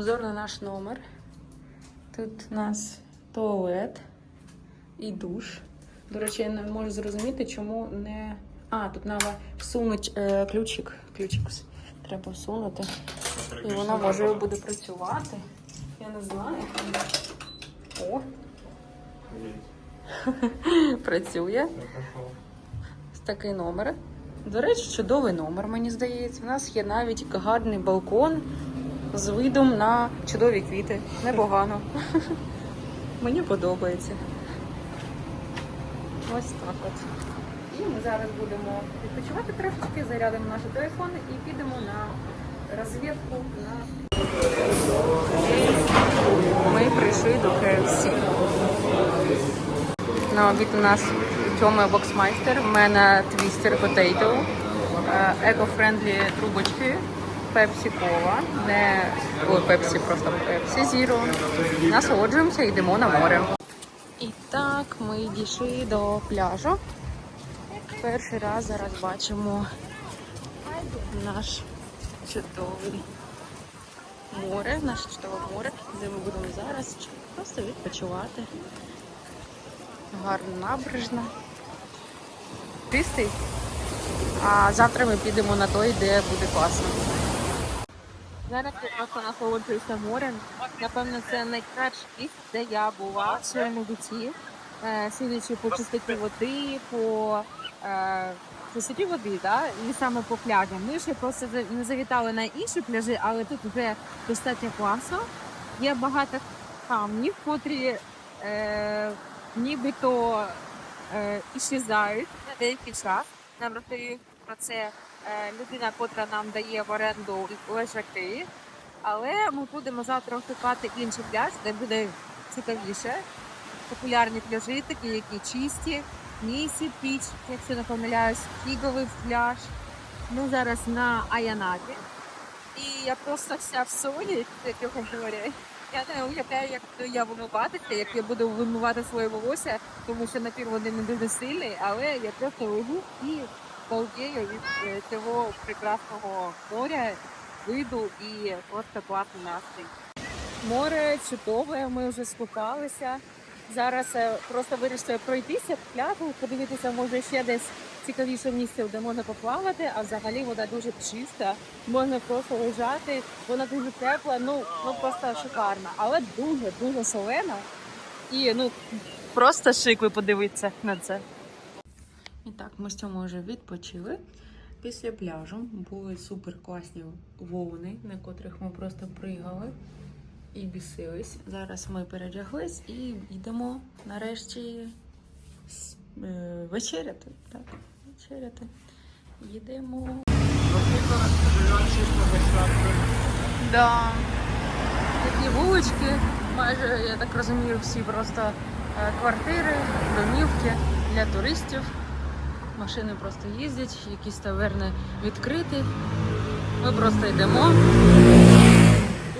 обзор на наш номер. Тут у нас туалет і душ. До речі, я не можу зрозуміти, чому не. А, тут треба всунути е, ключик. Ключик треба всунути. І воно може буде працювати. Я не знаю. О, працює. Такий номер. До речі, чудовий номер, мені здається. У нас є навіть гарний балкон з видом на чудові квіти. Непогано. Мені подобається. Ось так от. І ми зараз будемо відпочивати трошечки, зарядимо наші телефони і підемо на розвідку на. Ми прийшли до KFC. На обід у нас Тьома боксмайстер, в мене твістер потейто, еко-френдлі трубочки, пепсі кола, не ой, пепсі, просто пепсі зіро. Насолоджуємося, йдемо на море. І так, ми дійшли до пляжу. Перший раз зараз бачимо наш чудовий море, наше чудове море, де ми будемо зараз просто відпочивати. Гарна набережна. Чистий. А завтра ми підемо на той, де буде класно. Зараз просто насолоджуюся морем. Напевно, це найкраще місце, де я була в своєму житті. Е, Судячи по чистоті води, по е, чистоті води, да? і саме по пляжам. Ми ще просто не завітали на інші пляжі, але тут вже достатньо класно. Є багато камнів, котрі е, нібито е, іщезають на деякий час. Нам розповів про це людина, котра нам дає в оренду лежаки. Але ми будемо завтра шукати інший пляж, де буде цікавіше. Популярні пляжі, такі, які чисті, Нісі Піч, якщо не помиляюсь, фіговий пляж. Ми зараз на Аянапі. І я просто вся в солі, як його говорять. Я не уявляю, як я вимиватися, як я буду вимивати своє волосся, тому що напір води не дуже сильний, але я просто лежу і балдею від е, цього прекрасного моря, виду і просто класний настрій. Море чудове, ми вже скупалися. Зараз е, просто вирішили пройтися пляжу, подивитися, може ще десь цікавіше місце, де можна поплавати, а взагалі вода дуже чиста, можна просто лежати, вона дуже тепла, ну, ну просто шикарна, але дуже дуже солена. І ну просто шик ви подивіться на це. І так, ми з цьому вже відпочили. Після пляжу були супер класні вовни, на котрих ми просто пригали і бісились. Зараз ми передяглись і йдемо нарешті е, вечеряти. Так, вечеряти. Їдемо. Да. Такі вулички, майже, я так розумію, всі просто е, квартири, домівки для туристів. Машини просто їздять, якісь таверни відкриті. Ми просто йдемо.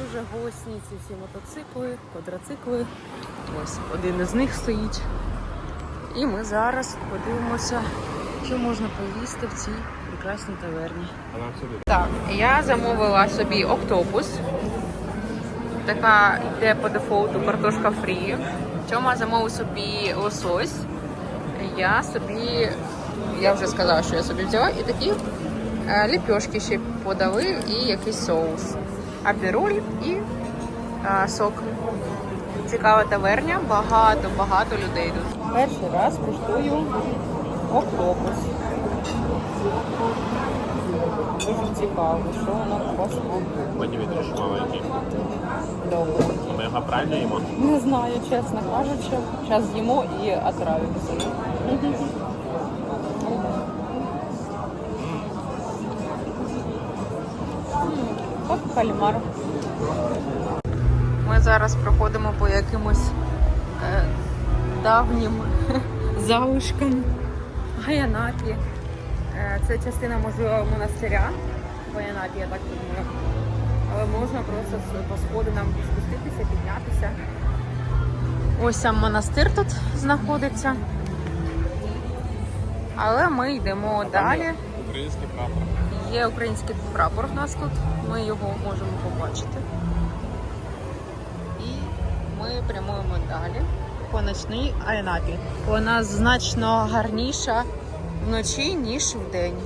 Дуже голосні ці всі мотоцикли, квадроцикли. Ось один із них стоїть. І ми зараз подивимося, що можна поїсти в цій прекрасній таверні. Так, я замовила собі октопус. Така йде по дефолту картошка фрі. Тьома замовив собі лосось. Я собі, я вже сказала, що я собі взяла, і такі е, ліпьошки ще подали і якийсь соус. Абіроль і е, сок. Цікава таверня, багато-багато людей тут. Перший раз куштую октопус. Дуже цікаво, що воно посмакує. Мені дуже маленький. Добре. Ми його правильно їмо? Не знаю, чесно кажучи. Зараз з'їмо і отравимося. Кальмар. Ми зараз проходимо по якимось е, давнім залишкам Гаянапі. Е, це частина, можливо, монастиря Гаянапі, я так думаю. Але можна просто по сходинам спуститися, піднятися. Ось сам монастир тут знаходиться. Але ми йдемо далі. Український прапор. Є український прапор в нас тут. Ми його можемо побачити. І ми прямуємо далі по ночній Айнапі. Вона значно гарніша вночі, ніж вдень.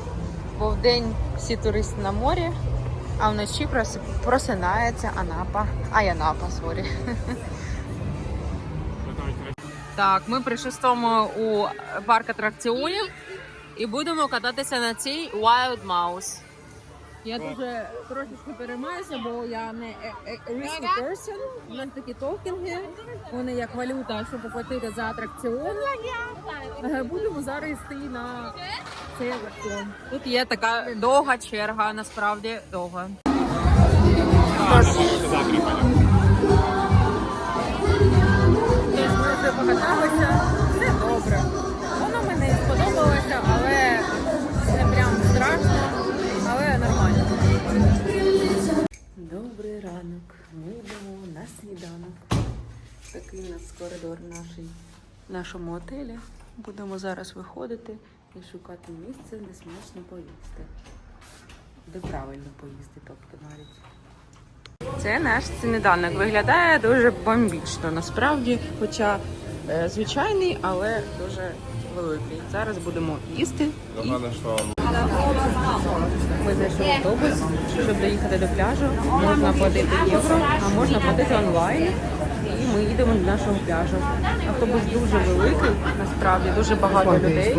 Бо вдень всі туристи на морі, а вночі просинається Анапа. Айанапа, сорі. Так, ми з у парк атракціонів і будемо кататися на цій Wild Mouse. Я дуже трошечки переймаюся, бо я не е- е- risky person. У нас такі токінги, вони як валюта, щоб оплатити за атракціон. Е, Будемо зараз йти на цей атракціон. Тут є така довга черга, насправді довга. Тож ми вже покаталися, все добре. Такий у нас коридор нашій, нашому отелі. Будемо зараз виходити і шукати місце, де смачно поїсти. Де правильно поїсти, тобто навіть. Це наш сніданок. Виглядає дуже бомбічно, насправді, хоча е, звичайний, але дуже великий. Зараз будемо їсти. І ми зайшли в автобус, щоб доїхати до пляжу. Можна платити євро, а можна платити онлайн. Ми їдемо до нашого пляжу. Автобус дуже великий, насправді дуже багато людей.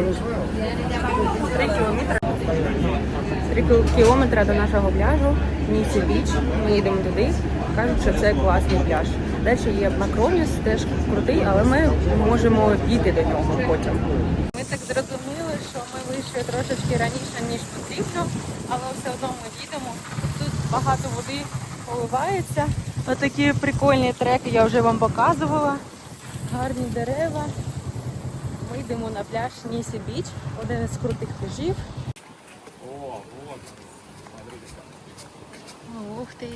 Три кілометри. Три кілометри до нашого пляжу, Ніці Біч. Ми їдемо туди. Кажуть, що це класний пляж. Далі є Макроміс, теж крутий, але ми можемо дійти до нього потім. Ми так зрозуміли, що ми вийшли трошечки раніше, ніж потрібно, але все одно ми їдемо. Тут багато води поливається. Отакі прикольні треки я вже вам показувала. Гарні дерева. Ми йдемо на пляж Нісі Біч, один із крутих пляжів. О, от. Ух ти!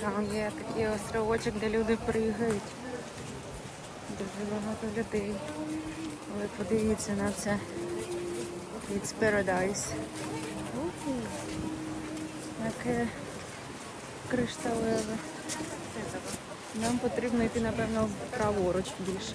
Там є такий островочок, де люди пригають. Дуже багато людей. Але подивіться на це. It's paradise. Яке кришталеве. Нам потрібно йти, напевно, праворуч більше.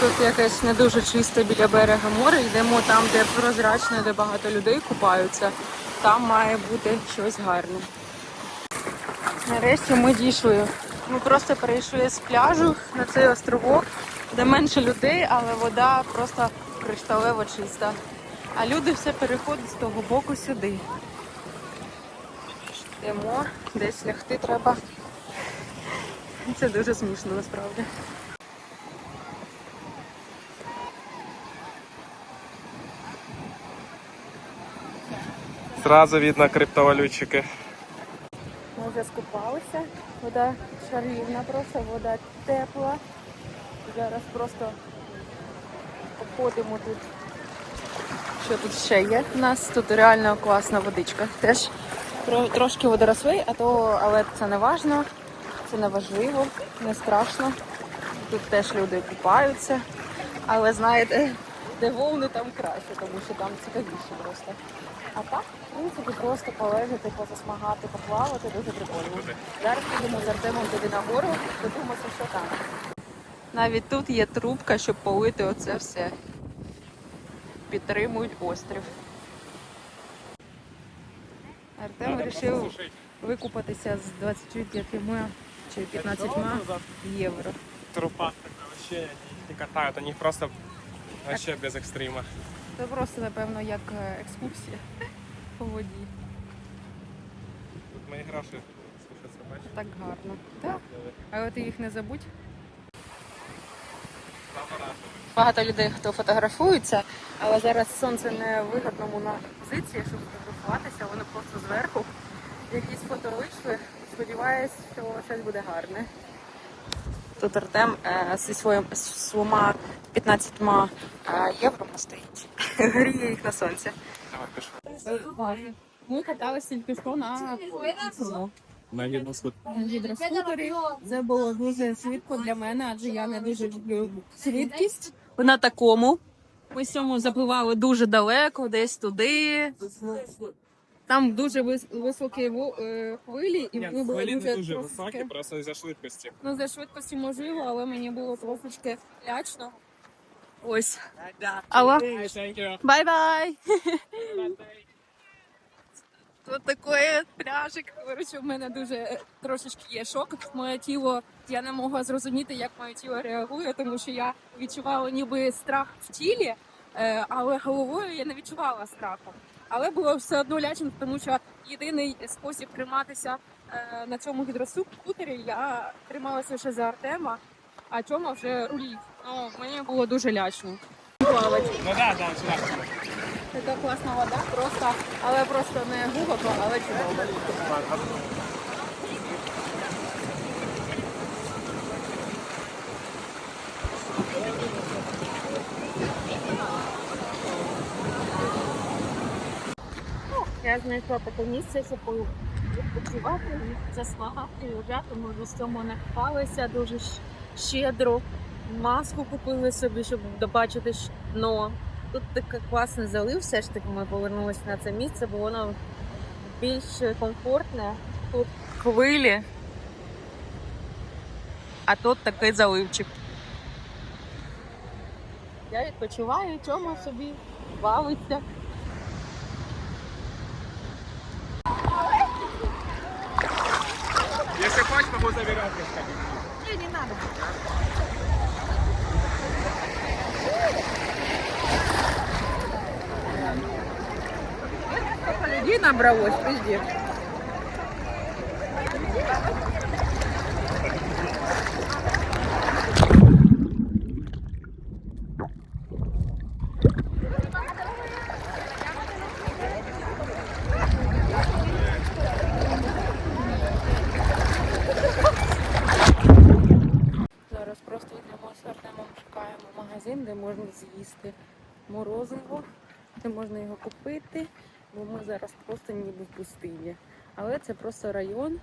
Тут якесь не дуже чисте біля берега море. Йдемо там, де прозрачно, де багато людей купаються. Там має бути щось гарне. Нарешті ми дійшли. Ми просто перейшли з пляжу на цей островок, де менше людей, але вода просто кришталево чиста. А люди все переходять з того боку сюди. Йдемо, десь лягти треба. Це дуже смішно насправді. Зразу видно криптовалютчики. Вже скупалися. Вода шарівна просто, вода тепла. Зараз просто обходимо тут. Що тут ще є? У нас тут реально класна водичка. Теж трошки водоросли, а то, але це не важно, це не важливо, не страшно. Тут теж люди купаються. Але знаєте, де волни там краще, тому що там цікавіше просто. А так, в принципі, просто полежати, позасмагати, поплавати дуже прикольно. Зараз підемо з Артемом туди нагору, подивимося, що там. Навіть тут є трубка, щоб полити оце все. Підтримують острів. Артем вирішив викупатися з 25 чи 15 євро. Трупа така вообще не катают, они просто вообще без екстрима. Це просто, напевно, як е, екскурсія по воді. Тут мої гроші слухаються, бачиш? Так гарно. Так? Але ти їх не забудь. Багато людей, хто фотографується, але зараз сонце не в вигодному на позиції, щоб фотографуватися, воно просто зверху. Якісь фото вийшли. Сподіваюсь, що щось буде гарне. Тут Артем е, зі своїм своїма 15 е, євро стоїть. Гріє їх на сонці. Давай, пішли. Ми каталися тільки що на На гідноску. гідроскутері. Це було дуже швидко для мене, адже я не дуже люблю швидкість. На такому. Ми з цьому запливали дуже далеко, десь туди. Там дуже вис- високі во- е, хвилі, і Ні, ми були хвилі не дуже дуже трошки- високі, просто за швидкості. Ну, за швидкості можливо, але мені було трошечки лячно. Ось. Алло. Бай-бай! Тут такий пляжик. Коротше, в мене дуже е, трошечки є шок. Моє тіло, я не могла зрозуміти, як моє тіло реагує, тому що я відчувала ніби страх в тілі, е, але головою я не відчувала страху. Але було все одно лячно, тому що єдиний спосіб триматися е, на цьому гідроскутері я трималася лише за Артема, а Тьома вже рулів. Ну, мені було дуже лячно. Плавати. Ну да, да, сюди. Така класна вода, просто, але просто не глибоко, але чудово. Ну, Я знайшла таке місце, щоб відпочивати, засмагати лежати. Ми в цьому не купалися дуже щедро. Маску купили собі, щоб добачити дно. Тут такий класний залив, все ж таки ми повернулися на це місце, бо воно більш комфортне. Тут хвилі, а тут такий заливчик. Я відпочиваю, Тьома собі бавиться. Не, не надо. Людей набралось, пиздец. Магазин, де можна з'їсти морозиво, де можна його купити, бо ми зараз просто ніби в пустині. Але це просто район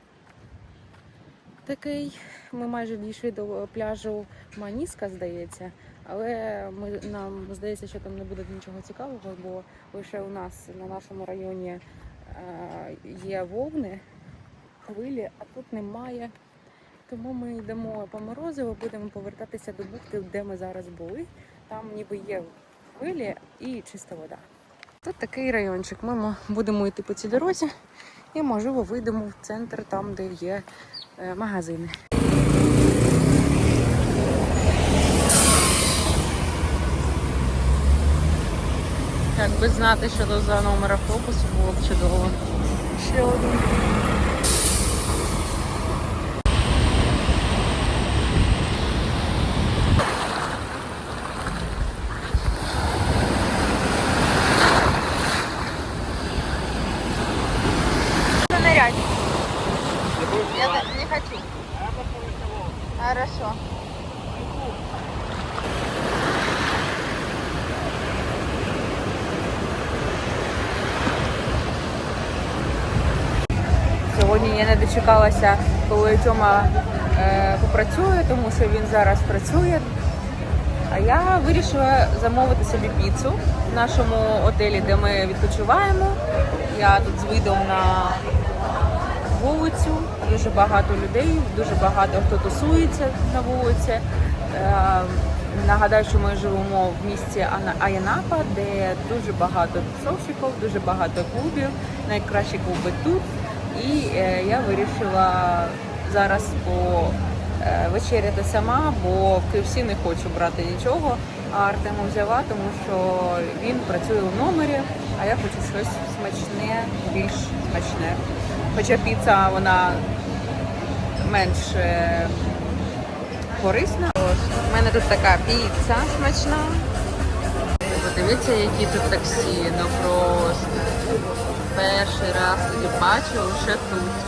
такий. Ми майже дійшли до пляжу Маніска, здається. Але ми, нам здається, що там не буде нічого цікавого, бо лише у нас на нашому районі е, є вовни, хвилі, а тут немає. Тому ми йдемо по морозиво, будемо повертатися до бухти, де ми зараз були. Там ніби є хвилі і чиста вода. Тут такий райончик. Ми будемо йти по цій дорозі і, можливо, вийдемо в центр, там, де є е, магазини. Якби знати, що це за номер автобусу, було б чудово. Ще один. нырять. Я не, не хочу. Хорошо. Сьогодні я не дочекалася, коли Тьома е, попрацює, тому що він зараз працює. А я вирішила замовити собі піцу в нашому отелі, де ми відпочиваємо. Я тут з видом на вулицю, дуже багато людей, дуже багато хто тусується на вулиці. Е, Нагадаю, що ми живемо в місті Аянапа, де дуже багато тусовщиків, дуже багато клубів, найкращі клуби тут. І е, я вирішила зараз по е, вечеряти сама, бо в KFC не хочу брати нічого. А Артему взяла, тому що він працює у номері, а я хочу щось смачне, більш смачне. Хоча піца вона менш е, корисно. У мене тут така піца смачна. Подивіться, які тут таксі, ну просто. Перший раз тоді бачу, лише тут.